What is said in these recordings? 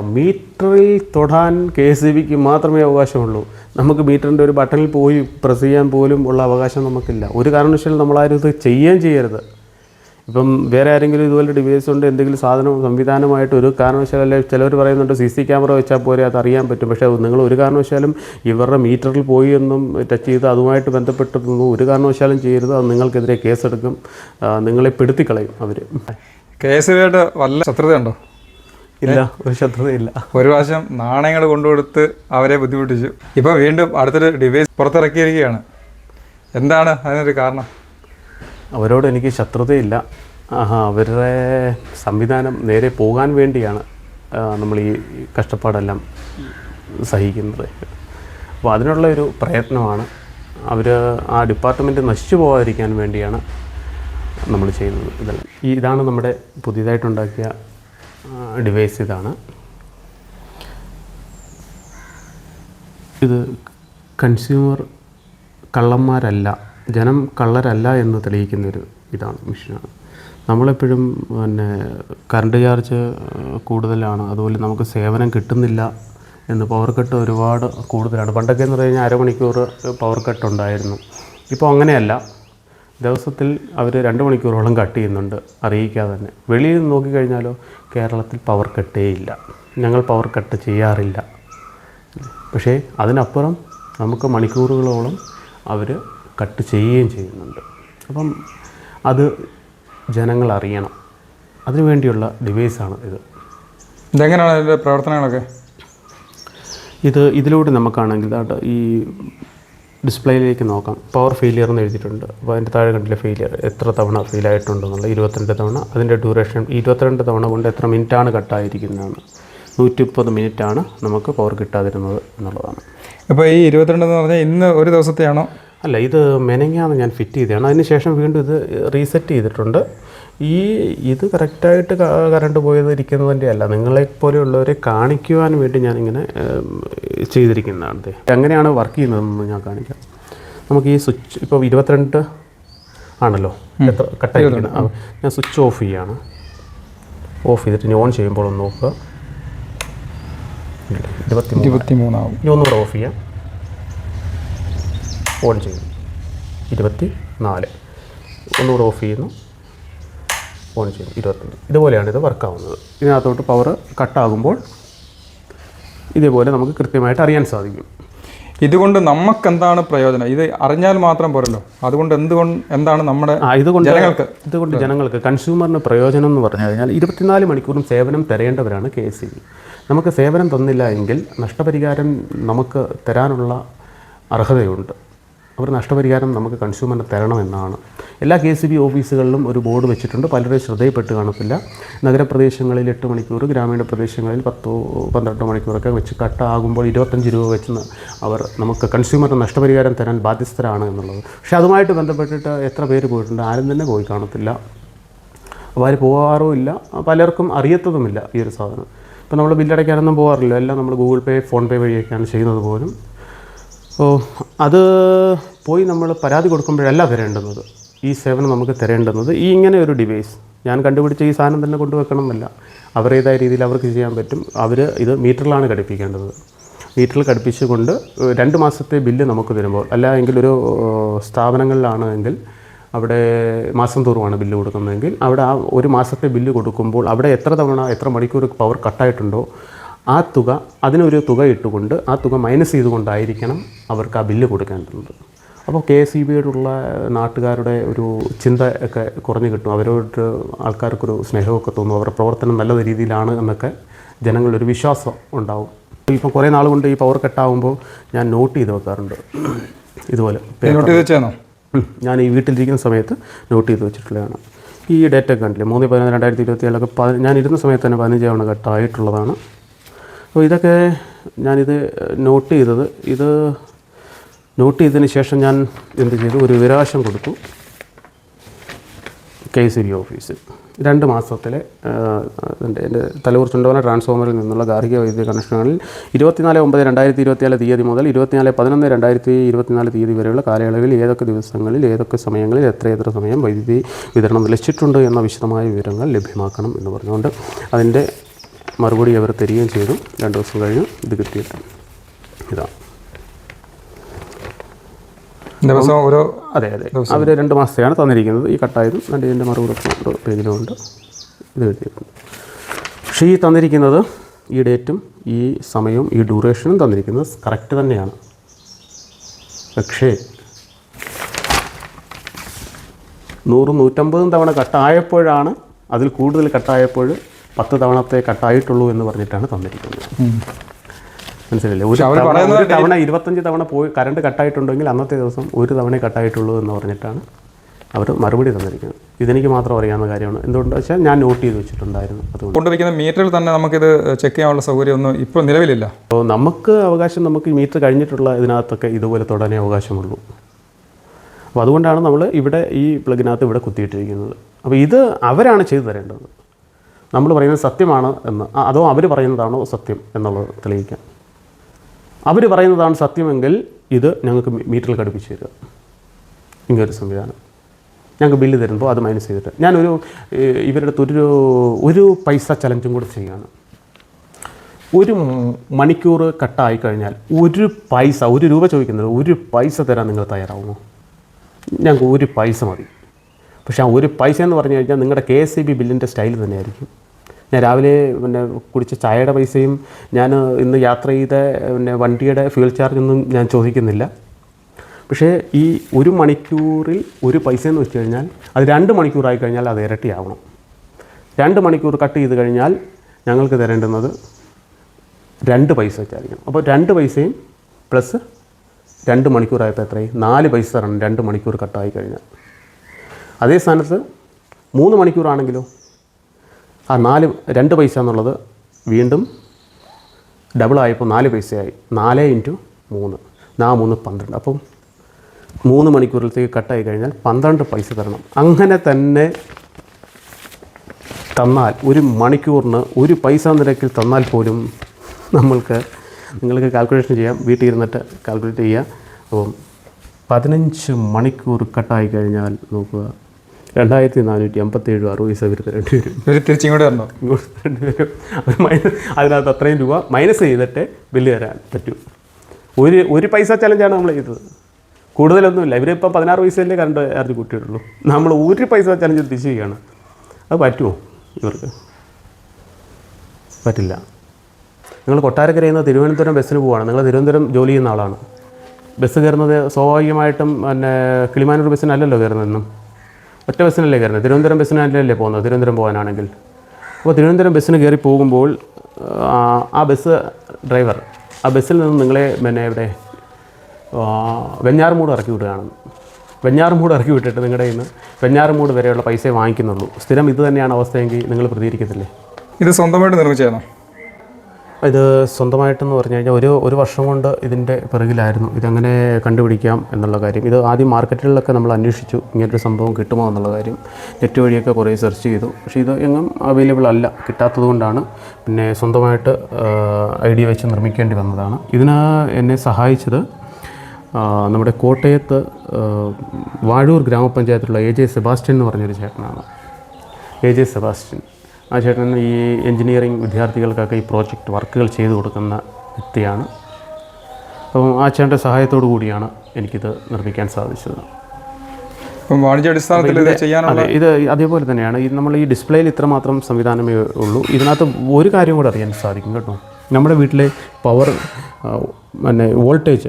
മീറ്ററിൽ തൊടാൻ K S ബിക്ക് മാത്രമേ അവകാശമുള്ളൂ. നമുക്ക് മീറ്ററിന്റെ ഒരു ബട്ടണിൽ പോയി പ്രസ് ചെയ്യാൻ പോലും ഉള്ള അവകാശം നമുക്കില്ല. ഒരു കാരണവശാലും നമ്മളാരും ഇത് ചെയ്യുകയും ചെയ്യരുത്. ഇപ്പം വേറെ ആരെങ്കിലും ഇതുപോലെ ഡിവൈസ് കൊണ്ട് എന്തെങ്കിലും സാധനം സംവിധാനമായിട്ട് ഒരു കാരണവശാലും ചിലർ പറയുന്നുണ്ട് സി സി ക്യാമറ വെച്ചാൽ പോരെ അത് അറിയാൻ പറ്റും. പക്ഷേ നിങ്ങൾ ഒരു കാരണവശാലും ഇവരുടെ മീറ്ററിൽ പോയി എന്നും ടച്ച് ചെയ്ത് അതുമായിട്ട് ബന്ധപ്പെട്ടതൊന്നും ഒരു കാരണവശാലും ചെയ്യരുത്. അത് നിങ്ങൾക്കെതിരെ കേസെടുക്കും. നിങ്ങളെ പെടുത്തിക്കളയും അവർ കെ എസ് ബിയായിട്ട് വല്ല ശത്രുതയുണ്ടോ? ഇല്ല ഒരു ശത്രുതയില്ല ഒരു പ്രാവശ്യം നാണയങ്ങൾ കൊണ്ടുകൊടുത്ത് അവരെ ബുദ്ധിമുട്ടിച്ചു. ഇപ്പൊ വീണ്ടും അടുത്തൊരു ഡിവൈസ് പുറത്തിറക്കിയിരിക്കുകയാണ്. എന്താണ് അതിനൊരു കാരണം? അവരോട് എനിക്ക് ശത്രുതയില്ല. അവരുടെ സംവിധാനം നേരെ പോകാൻ വേണ്ടിയാണ് നമ്മൾ ഈ കഷ്ടപ്പാടെല്ലാം സഹിക്കുന്നത്. അപ്പോൾ അതിനുള്ള ഒരു പ്രയത്നമാണ്. അവർ ആ ഡിപ്പാർട്ട്മെന്റ് നശിച്ചു പോകാതിരിക്കാൻ വേണ്ടിയാണ് നമ്മൾ ചെയ്യുന്നത്. ഇതെല്ലാം. ഇതാണ് നമ്മുടെ പുതിയതായിട്ടുണ്ടാക്കിയ ഡിവൈസ് ഇതാണ്. ഇത് കൺസ്യൂമർ കള്ളന്മാരല്ല ജനം കള്ളരല്ല എന്ന് തെളിയിക്കുന്ന ഒരു ഇതാണ് മെഷീനാണ്. നമ്മളെപ്പോഴും പിന്നെ കറണ്ട് ചാർജ് കൂടുതലാണ്. അതുപോലെ നമുക്ക് സേവനം കിട്ടുന്നില്ല എന്ന് പവർ കട്ട് ഒരുപാട് കൂടുതലാണ്. പണ്ടൊക്കെ എന്ന് പറഞ്ഞു കഴിഞ്ഞാൽ അരമണിക്കൂർ പവർ കട്ട് ഉണ്ടായിരുന്നു. ഇപ്പോൾ അങ്ങനെയല്ല. ദിവസത്തിൽ അവർ രണ്ട് മണിക്കൂറോളം കട്ട് ചെയ്യുന്നുണ്ട്. അറിയിക്കാതെ തന്നെ. വെളിയിൽ നിന്ന് നോക്കിക്കഴിഞ്ഞാലോ കേരളത്തിൽ പവർ കട്ടേ ഇല്ല. ഞങ്ങൾ പവർ കട്ട് ചെയ്യാറില്ല. പക്ഷേ അതിനപ്പുറം നമുക്ക് മണിക്കൂറുകളോളം അവർ കട്ട് ചെയ്യുകയും ചെയ്യുന്നുണ്ട്. അപ്പം അത് ജനങ്ങൾ അറിയണം. അതിനുവേണ്ടിയുള്ള ഡിവൈസാണ് ഇത്. ഇതെങ്ങനെയാണ് അതിന്റെ പ്രവർത്തനങ്ങളൊക്കെ? ഇത് ഇതിലൂടെ നമുക്കാണെങ്കിൽ ഈ ഡിസ്പ്ലേയിലേക്ക് നോക്കാം. പവർ ഫെയിലിയർ എന്ന് എഴുതിയിട്ടുണ്ട്. അപ്പോൾ അതിന്റെ താഴെ കണ്ടില്ല ഫെയിലിയർ എത്ര തവണ ഫെയിൽ ആയിട്ടുണ്ടെന്നുള്ള ഇരുപത്തിരണ്ട് തവണ. അതിന്റെ ഡ്യൂറേഷൻ ഇരുപത്തിരണ്ട് തവണ കൊണ്ട് എത്ര മിനിറ്റാണ് കട്ടായിരിക്കുന്നതാണ് നൂറ്റി മുപ്പത് മിനിറ്റാണ് നമുക്ക് പവർ കിട്ടാതിരുന്നത് എന്നുള്ളതാണ്. അപ്പോൾ ഈ ഇരുപത്തിരണ്ട് എന്ന് പറഞ്ഞാൽ ഇന്ന് ഒരു ദിവസത്തെയാണോ? അല്ല ഇത് മെനങ്ങാന്ന് ഞാൻ ഫിറ്റ് ചെയ്തതാണ്. അതിന് ശേഷം വീണ്ടും ഇത് റീസെറ്റ് ചെയ്തിട്ടുണ്ട്. ഈ ഇത് കറക്റ്റായിട്ട് കറണ്ട് പോയത് ഇരിക്കുന്നതിന്റെ അല്ല നിങ്ങളെപ്പോലെയുള്ളവരെ കാണിക്കുവാൻ വേണ്ടി ഞാനിങ്ങനെ ചെയ്തിരിക്കുന്നതാണ് എങ്ങനെയാണ് വർക്ക് ചെയ്യുന്നതെന്ന് ഞാൻ കാണിക്കാം. നമുക്ക് ഈ സ്വിച്ച് ഇപ്പോൾ ഇരുപത്തിരണ്ട് ആണല്ലോ? എത്ര കട്ടായിരിക്കുന്നത് ഞാൻ സ്വിച്ച് ഓഫ് ചെയ്യാണ്. ഓഫ് ചെയ്തിട്ട് ഇനി ഓൺ ചെയ്യുമ്പോൾ ഒന്ന് നോക്കുക. ഇരുപത്തി മൂന്നാവും ഇനി ഒന്നുകൂടെ ഓഫ് ചെയ്യാം. ഓൺ ചെയ്യുന്നു ഇരുപത്തി നാല് ഒന്നുകൂടെ ഓഫ് ചെയ്യുന്നു. ഓൺ ചെയ്യും ഇരുപത്തഞ്ച് ഇതുപോലെയാണ് ഇത് വർക്കാവുന്നത് ഇതിനകത്തോട്ട് പവർ കട്ടാകുമ്പോൾ ഇതേപോലെ നമുക്ക് കൃത്യമായിട്ട് അറിയാൻ സാധിക്കും. ഇതുകൊണ്ട് നമുക്ക് എന്താണ് പ്രയോജനം? ഇത് അറിഞ്ഞാൽ മാത്രം പോരല്ലോ. അതുകൊണ്ട് എന്തുകൊണ്ട് എന്താണ് നമ്മുടെ ഇതുകൊണ്ട് ജനങ്ങൾക്ക്? ഇതുകൊണ്ട് ജനങ്ങൾക്ക് കൺസ്യൂമറിന് പ്രയോജനം എന്ന് പറഞ്ഞു കഴിഞ്ഞാൽ ഇരുപത്തിനാല് മണിക്കൂറും സേവനം തരേണ്ടവരാണ് കെ എസ് നമുക്ക് സേവനം തന്നില്ല എങ്കിൽ നഷ്ടപരിഹാരം നമുക്ക് തരാനുള്ള അർഹതയുണ്ട്. അവർ നഷ്ടപരിഹാരം നമുക്ക് കൺസ്യൂമറിന് തരണമെന്നാണ്. എല്ലാ കെ സി ബി ഓഫീസുകളിലും ഒരു ബോർഡ് വെച്ചിട്ടുണ്ട്. പലരും ശ്രദ്ധയിൽപ്പെട്ട് കാണത്തില്ല. നഗരപ്രദേശങ്ങളിൽ എട്ട് മണിക്കൂർ ഗ്രാമീണ പ്രദേശങ്ങളിൽ പത്തോ പന്ത്രണ്ടോ മണിക്കൂറൊക്കെ വെച്ച് കട്ടാകുമ്പോൾ ഇരുപത്തഞ്ച് രൂപ വെച്ച് അവർ നമുക്ക് കൺസ്യൂമറിന് നഷ്ടപരിഹാരം തരാൻ ബാധ്യസ്ഥരാണ് എന്നുള്ളത്. പക്ഷേ അതുമായിട്ട് ബന്ധപ്പെട്ടിട്ട് എത്ര പേര് പോയിട്ടുണ്ട്? ആരും തന്നെ പോയി കാണത്തില്ല. അപ്പോൾ അവർ പോകാറും ഇല്ല. പലർക്കും അറിയത്തതുമില്ല ഈ ഒരു സാധനം. ഇപ്പോൾ നമ്മൾ ബില്ലടയ്ക്കാനൊന്നും പോകാറില്ല എല്ലാം നമ്മൾ ഗൂഗിൾ പേ ഫോൺ പേ വഴിയൊക്കെയാണ് ചെയ്യുന്നത് പോലും. ഓ അത് പോയി നമ്മൾ പരാതി കൊടുക്കുമ്പോഴല്ല തരേണ്ടുന്നത് ഈ സേവനം നമുക്ക് തരേണ്ടുന്നത്. ഈ ഇങ്ങനെ ഒരു ഡിവൈസ് ഞാൻ കണ്ടുപിടിച്ച ഈ സാധനം തന്നെ കൊണ്ടുവെക്കണം എന്നല്ല അവരുടേതായ രീതിയിൽ അവർക്ക് ചെയ്യാൻ പറ്റും. അവർ ഇത് മീറ്ററിലാണ് ഘടിപ്പിക്കേണ്ടത്. മീറ്ററിൽ ഘടിപ്പിച്ചുകൊണ്ട് രണ്ട് മാസത്തെ ബില്ല് നമുക്ക് തരുമ്പോൾ അല്ല എങ്കിൽ ഒരു സ്ഥാപനങ്ങളിലാണ് എങ്കിൽ അവിടെ മാസം തോറുമാണ് ബില്ല് കൊടുക്കുന്നതെങ്കിൽ അവിടെ ആ ഒരു മാസത്തെ ബില്ല് കൊടുക്കുമ്പോൾ അവിടെ എത്ര തവണ എത്ര മണിക്കൂർ പവർ കട്ടായിട്ടുണ്ടോ ആ തുക അതിനൊരു തുക ഇട്ടുകൊണ്ട് ആ തുക മൈനസ് ചെയ്തുകൊണ്ടായിരിക്കണം അവർക്ക് ആ ബില്ല് കൊടുക്കേണ്ടത് അപ്പോൾ കെ എസ് ഇ ബിയോടുള്ള നാട്ടുകാരുടെ ഒരു ചിന്ത ഒക്കെ കുറഞ്ഞു കിട്ടും. അവരോട് ആൾക്കാർക്കൊരു സ്നേഹമൊക്കെ തോന്നും. അവരുടെ പ്രവർത്തനം നല്ല രീതിയിലാണ് എന്നൊക്കെ ജനങ്ങളൊരു വിശ്വാസം ഉണ്ടാവും. ഇപ്പം കുറേ നാൾ കൊണ്ട് ഈ പവർ കട്ടാകുമ്പോൾ ഞാൻ നോട്ട് ചെയ്ത് വെക്കാറുണ്ട്. ഇതുപോലെ നോട്ട് ചെയ്ത് വെച്ചാണോ ഞാൻ ഈ വീട്ടിലിരിക്കുന്ന സമയത്ത് നോട്ട് ചെയ്ത് വെച്ചിട്ടുള്ളതാണ്. ഈ ഡേറ്റ് ഒക്കെ കണ്ടില്ലേ? മൂന്ന് പതിനൊന്ന് രണ്ടായിരത്തി ഇരുപത്തി ഏഴൊക്കെ ഞാൻ ഇരുന്ന സമയത്ത് തന്നെ പതിനഞ്ചാവണ ഘട്ടമായിട്ടുള്ളതാണ് കട്ടായിട്ടുള്ളതാണ് അപ്പോൾ ഇതൊക്കെ ഞാനിത് നോട്ട് ചെയ്തത്. ഇത് നോട്ട് ചെയ്തതിന് ശേഷം ഞാൻ എന്ത് ചെയ്തു? ഒരു വിരാശം കൊടുത്തു കെ സി ബി ഓഫീസിൽ. രണ്ട് മാസത്തിലെ എന്റെ തലൂർ ചുണ്ടവന ട്രാൻസ്ഫോമറിൽ നിന്നുള്ള ഗാർഹിക വൈദ്യുതി കണക്ഷനുകളിൽ ഇരുപത്തിനാല് ഒമ്പത് രണ്ടായിരത്തി ഇരുപത്തിനാല് തീയതി മുതൽ ഇരുപത്തിനാല് പതിനൊന്ന് രണ്ടായിരത്തി ഇരുപത്തിനാല് തീയതി വരെയുള്ള കാലയളവിൽ ഏതൊക്കെ ദിവസങ്ങളിൽ ഏതൊക്കെ സമയങ്ങളിൽ എത്ര എത്ര സമയം വൈദ്യുതി വിതരണം ലഭിച്ചിട്ടുണ്ട് എന്ന വിശദമായ വിവരങ്ങൾ ലഭ്യമാക്കണം എന്ന് പറഞ്ഞുകൊണ്ട് അതിന്റെ മറുപടി അവർ തരികയും ചെയ്തു. രണ്ട് ദിവസം കഴിഞ്ഞ് ഇത് കിട്ടിയിട്ട് ഇതാണ് ദിവസം ഓരോ അതെ അതെ. അവർ രണ്ട് മാസത്തെയാണ് തന്നിരിക്കുന്നത്. ഈ കട്ടായതും രണ്ട് ഇതിന്റെ മറുപടി പേജിലുമുണ്ട് ഇത് എഴുതിയിട്ടുണ്ട് പക്ഷേ ഈ തന്നിരിക്കുന്നത് ഈ ഡേറ്റും ഈ സമയവും ഈ ഡ്യൂറേഷനും തന്നിരിക്കുന്നത് കറക്റ്റ് തന്നെയാണ്. പക്ഷേ നൂറും നൂറ്റമ്പതും തവണ കട്ടായപ്പോഴാണ് അതിൽ കൂടുതൽ കട്ടായപ്പോൾ പത്ത് തവണത്തെ കട്ടായിട്ടുള്ളൂ എന്ന് പറഞ്ഞിട്ടാണ് തന്നിരിക്കുന്നത്. മനസ്സിലല്ലേ ഒരു തവണ ഇരുപത്തഞ്ച് തവണ പോയി കറണ്ട് കട്ടായിട്ടുണ്ടെങ്കിൽ അന്നത്തെ ദിവസം ഒരു തവണ കട്ടായിട്ടുള്ളൂ എന്ന് പറഞ്ഞിട്ടാണ് അവർ മറുപടി തന്നിരിക്കുന്നത്. ഇതെനിക്ക് മാത്രം അറിയാവുന്ന കാര്യമാണ്. എന്തുകൊണ്ടെന്ന് വെച്ചാൽ ഞാൻ നോട്ട് ചെയ്ത് വെച്ചിട്ടുണ്ടായിരുന്നു. അതുകൊണ്ട്. കൊണ്ടുവയ്ക്കുന്ന മീറ്ററിൽ തന്നെ നമുക്കിത് ചെക്ക് ചെയ്യാനുള്ള സൗകര്യമൊന്നും ഇപ്പോൾ നിലവിലില്ല. അപ്പോൾ നമുക്ക് അവകാശം നമുക്ക് മീറ്റർ കഴിഞ്ഞിട്ടുള്ള ഇതിനകത്തൊക്കെ ഇതുപോലെ തൊടാനേ അവകാശമുള്ളൂ. അപ്പോൾ അതുകൊണ്ടാണ് നമ്മൾ ഇവിടെ ഈ പ്ലഗിനകത്ത് ഇവിടെ കുത്തിയിട്ടിരിക്കുന്നത്. അപ്പോൾ ഇത് അവരാണ് ചെയ്തു തരേണ്ടത്. നമ്മൾ പറയുന്നത് സത്യമാണ് എന്ന്. അതോ അവർ പറയുന്നതാണോ സത്യം എന്നുള്ളത് തെളിയിക്കാം. അവർ പറയുന്നതാണ് സത്യമെങ്കിൽ ഇത് ഞങ്ങൾക്ക് മീറ്ററിൽ ഘടിപ്പിച്ച് തരിക. ഇങ്ങനൊരു സംവിധാനം. ഞങ്ങൾക്ക് ബില്ല് തരുമ്പോൾ അത് മൈനസ് ചെയ്തിട്ട്. ഞാനൊരു ഇവരുടെ ഒരു ഒരു പൈസ ചലഞ്ചും കൂടെ ചെയ്യുകയാണ്. ഒരു മണിക്കൂർ കട്ടായി കഴിഞ്ഞാൽ ഒരു പൈസ ഒരു രൂപ ചോദിക്കുന്നത് ഒരു പൈസ തരാൻ നിങ്ങൾ തയ്യാറാവുമോ? ഞങ്ങൾക്ക് ഒരു പൈസ മതി. പക്ഷേ ആ ഒരു പൈസ എന്ന് പറഞ്ഞു കഴിഞ്ഞാൽ നിങ്ങളുടെ കെ എസ് സി ബി ബില്ലിന്റെ സ്റ്റൈൽ തന്നെയായിരിക്കും. ഞാൻ രാവിലെ പിന്നെ കുടിച്ച ചായയുടെ പൈസയും ഞാൻ ഇന്ന് യാത്ര ചെയ്ത പിന്നെ വണ്ടിയുടെ ഫ്യൂൽ ചാർജൊന്നും ഞാൻ ചോദിക്കുന്നില്ല. പക്ഷേ ഈ ഒരു മണിക്കൂറിൽ ഒരു പൈസ എന്ന് വെച്ച് കഴിഞ്ഞാൽ അത് രണ്ട് മണിക്കൂറായി കഴിഞ്ഞാൽ അത് ഇരട്ടിയാവണം. രണ്ട് മണിക്കൂർ കട്ട് ചെയ്ത് കഴിഞ്ഞാൽ ഞങ്ങൾക്ക് തരേണ്ടുന്നത് രണ്ട് പൈസ വെച്ചായിരിക്കും അപ്പോൾ രണ്ട് പൈസയും പ്ലസ് രണ്ട് മണിക്കൂറായപ്പോൾ എത്രയും നാല് പൈസ തരണം രണ്ട് മണിക്കൂർ കട്ടായി കഴിഞ്ഞാൽ. അതേ സ്ഥാനത്ത് മൂന്ന് മണിക്കൂറാണെങ്കിലോ? ആ നാല് രണ്ട് പൈസ എന്നുള്ളത് വീണ്ടും ഡബിളായപ്പോൾ നാല് പൈസയായി. നാല് ഇന്റു മൂന്ന്. നാ മൂന്ന് പന്ത്രണ്ട്. അപ്പം മൂന്ന് മണിക്കൂറിലത്തേക്ക് കട്ടായി കഴിഞ്ഞാൽ പന്ത്രണ്ട് പൈസ തരണം. അങ്ങനെ തന്നെ തന്നാൽ ഒരു മണിക്കൂറിന് ഒരു പൈസ നിരക്കിൽ തന്നാൽ പോലും നമ്മൾക്ക് നിങ്ങൾക്ക് കാൽക്കുലേഷൻ ചെയ്യാം. വീട്ടിൽ ഇരുന്നിട്ട് കാൽക്കുലേറ്റ് ചെയ്യാം. അപ്പം പതിനഞ്ച് മണിക്കൂർ കട്ടായി കഴിഞ്ഞാൽ നോക്കുക. രണ്ടായിരത്തി നാനൂറ്റി അമ്പത്തേഴ് അറുപത് പൈസ ഇവർ രണ്ടുപേരും ഇവർ തിരിച്ചിങ്ങോട്ട് തരണോ തരേണ്ടി അവർ മൈനസ് അതിനകത്ത് അത്രയും രൂപ മൈനസ് ചെയ്തിട്ട് ബില്ല് തരാൻ പറ്റൂ. ഒരു ഒരു പൈസ ചലഞ്ചാണ് നമ്മൾ ചെയ്തത്. കൂടുതലൊന്നുമില്ല. ഇവരിപ്പം പതിനാറ് പൈസയല്ലേ കറണ്ട് ചാർജ് കൂട്ടിയിട്ടുള്ളൂ. നമ്മൾ ഒരു പൈസ ചലഞ്ച് തിരിച്ചു ചെയ്യുകയാണ് അത് പറ്റുമോ ഇവർക്ക്? പറ്റില്ല. നിങ്ങൾ കൊട്ടാരക്കരയിൽ നിന്ന് തിരുവനന്തപുരം ബസ്സിന് പോവുകയാണ് നിങ്ങൾ തിരുവനന്തപുരം ജോലി ചെയ്യുന്ന ആളാണ്. ബസ് കയറുന്നത് സ്വാഭാവികമായിട്ടും പിന്നെ കിളിമാനൂർ ബസ്സിനല്ലല്ലോ കയറുന്നതെന്നും. ഒറ്റ ബസ്സിനല്ലേ കയറുന്നത്? തിരുവനന്തപുരം ബസ്സിനല്ലേ പോകുന്നത്? തിരുവനന്തപുരം പോകാനാണെങ്കിൽ. അപ്പോൾ തിരുവനന്തപുരം ബസ്സിന് കയറി പോകുമ്പോൾ ആ, ബസ് ഡ്രൈവർ ആ ബസ്സിൽ നിന്ന് നിങ്ങളെ പിന്നെ ഇവിടെ വെഞ്ഞാറുമൂട് ഇറക്കി വിടുകയാണ്. വെഞ്ഞാറുമൂട് ഇറക്കി വിട്ടിട്ട് നിങ്ങളുടെ ഇന്ന് വെഞ്ഞാറുമൂട് വരെയുള്ള പൈസ വാങ്ങിക്കുന്നുള്ളൂ. സ്ഥിരം ഇത് തന്നെയാണ് അവസ്ഥയെങ്കിൽ നിങ്ങൾ പ്രതികരിക്കത്തില്ലേ? ഇത് സ്വന്തമായിട്ട് നിർമ്മിച്ചതാണോ? ഇത് സ്വന്തമായിട്ടെന്ന് പറഞ്ഞു കഴിഞ്ഞാൽ ഒരു ഒരു വർഷം കൊണ്ട് ഇതിന്റെ പിറകിലായിരുന്നു. ഇതെങ്ങനെ കണ്ടുപിടിക്കാം എന്നുള്ള കാര്യം. ഇത് ആദ്യം മാർക്കറ്റുകളിലൊക്കെ നമ്മൾ അന്വേഷിച്ചു. ഇങ്ങനൊരു സംഭവം കിട്ടുമോ എന്നുള്ള കാര്യം. നെറ്റ് വഴിയൊക്കെ കുറേ സെർച്ച് ചെയ്തു. പക്ഷേ ഇത് എങ്ങും അവൈലബിൾ അല്ല. കിട്ടാത്തത് കൊണ്ടാണ് പിന്നെ സ്വന്തമായിട്ട് ഐഡിയ വെച്ച് നിർമ്മിക്കേണ്ടി വന്നതാണ്. ഇതിന് എന്നെ സഹായിച്ചത് നമ്മുടെ കോട്ടയത്ത് വാഴൂർ ഗ്രാമപഞ്ചായത്തിലുള്ള എ ജെ സെബാസ്റ്റ്യൻ എന്ന് പറഞ്ഞൊരു ചേട്ടനാണ്. എ ജെ സെബാസ്റ്റ്യൻ ആ ചേട്ടൻ ഈ എൻജിനീയറിംഗ് വിദ്യാർത്ഥികൾക്കൊക്കെ ഈ പ്രോജക്റ്റ് വർക്കുകൾ ചെയ്തു കൊടുക്കുന്ന വ്യക്തിയാണ്. അപ്പം ആ ചേട്ടന്റെ സഹായത്തോടു കൂടിയാണ് എനിക്കിത് നിർമ്മിക്കാൻ സാധിച്ചത്. വാണിജ്യാടിസ്ഥാനത്തിൽ ഇത് അതേപോലെ തന്നെയാണ്. ഇത് നമ്മൾ ഈ ഡിസ്പ്ലേയിൽ ഇത്രമാത്രം സംവിധാനമേ ഉള്ളൂ. ഇതിനകത്ത് ഒരു കാര്യം കൂടെ അറിയാൻ സാധിക്കും കേട്ടോ. നമ്മുടെ വീട്ടിലെ പവർ പിന്നെ വോൾട്ടേജ്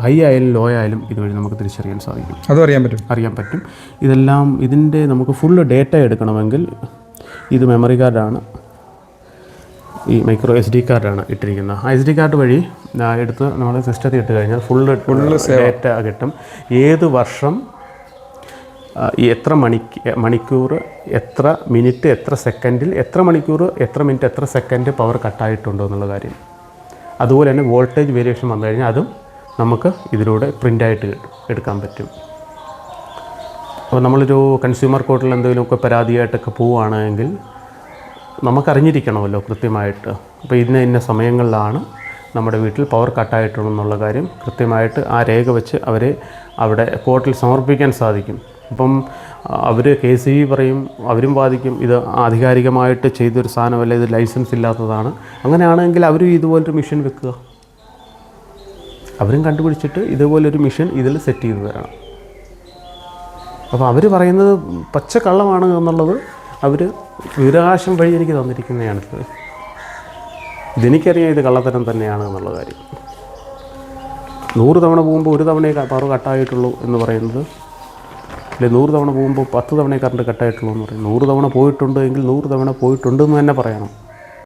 ഹൈ ആയാലും ലോ ആയാലും ഇതുവഴി നമുക്ക് തിരിച്ചറിയാൻ സാധിക്കും. അതും അറിയാൻ പറ്റും. അറിയാൻ പറ്റും. ഇതെല്ലാം ഇതിന്റെ നമുക്ക് ഫുള്ള് ഡേറ്റ എടുക്കണമെങ്കിൽ ഇത് മെമ്മറി കാർഡാണ് ഈ മൈക്രോ എസ് ഡി കാർഡാണ് ഇട്ടിരിക്കുന്നത്. ആ എസ് ഡി കാർഡ് വഴി എടുത്ത് നമ്മൾ സിസ്റ്റത്തിൽ ഇട്ട് കഴിഞ്ഞാൽ ഫുള്ള് ഡേറ്റ കിട്ടും. ഏത് വർഷം ഈ എത്ര മണിക്ക് മണിക്കൂർ എത്ര മിനിറ്റ് എത്ര സെക്കൻഡിൽ എത്ര മണിക്കൂർ എത്ര മിനിറ്റ് എത്ര സെക്കൻഡ് പവർ കട്ടായിട്ടുണ്ടോ എന്നുള്ള കാര്യം. അതുപോലെ തന്നെ വോൾട്ടേജ് വേരിയേഷൻ വന്നു കഴിഞ്ഞാൽ അതും നമുക്ക് ഇതിലൂടെ പ്രിന്റായിട്ട് എടുക്കാൻ പറ്റും. അപ്പോൾ നമ്മളൊരു കൺസ്യൂമർ കോർട്ടിൽ എന്തെങ്കിലുമൊക്കെ പരാതിയായിട്ടൊക്കെ പോവുകയാണെങ്കിൽ നമുക്കറിഞ്ഞിരിക്കണമല്ലോ കൃത്യമായിട്ട്. അപ്പോൾ ഇന്ന ഇന്ന സമയങ്ങളിലാണ് നമ്മുടെ വീട്ടിൽ പവർ കട്ടായിട്ടുള്ളതെന്നുള്ള കാര്യം കൃത്യമായിട്ട് ആ രേഖ വെച്ച് അവരെ അവിടെ കോർട്ടിൽ സമർപ്പിക്കാൻ സാധിക്കും. അപ്പം അവർ കെ സി ബി പറയും അവരും വാദിക്കും ഇത് ആധികാരികമായിട്ട് ചെയ്തൊരു സാധനമല്ല ഇത് ലൈസൻസ് ഇല്ലാത്തതാണ്. അങ്ങനെയാണെങ്കിൽ അവരും ഇതുപോലൊരു മിഷൻ വെക്കുക. അവരും കണ്ടുപിടിച്ചിട്ട് ഇതുപോലൊരു മിഷൻ ഇതിൽ സെറ്റ് ചെയ്ത് തരണം. അപ്പോൾ അവർ പറയുന്നത് പച്ച കള്ളമാണ് എന്നുള്ളത് അവർ വിവരാകാശം വഴി എനിക്ക് തന്നിരിക്കുന്നതാണ്. ഇത് ഇതെനിക്കറിയാം ഇത് കള്ളത്തരം തന്നെയാണ് എന്നുള്ള കാര്യം. നൂറ് തവണ പോകുമ്പോൾ ഒരു തവണയെ പവർ കട്ടായിട്ടുള്ളൂ എന്ന് പറയുന്നത്. അല്ലെ നൂറ് തവണ പോകുമ്പോൾ പത്ത് തവണയെ കറണ്ട് കട്ടായിട്ടുള്ളൂ എന്ന് പറയും നൂറ് തവണ പോയിട്ടുണ്ട് എങ്കിൽ നൂറ് തവണ പോയിട്ടുണ്ട് എന്ന് തന്നെ പറയണം.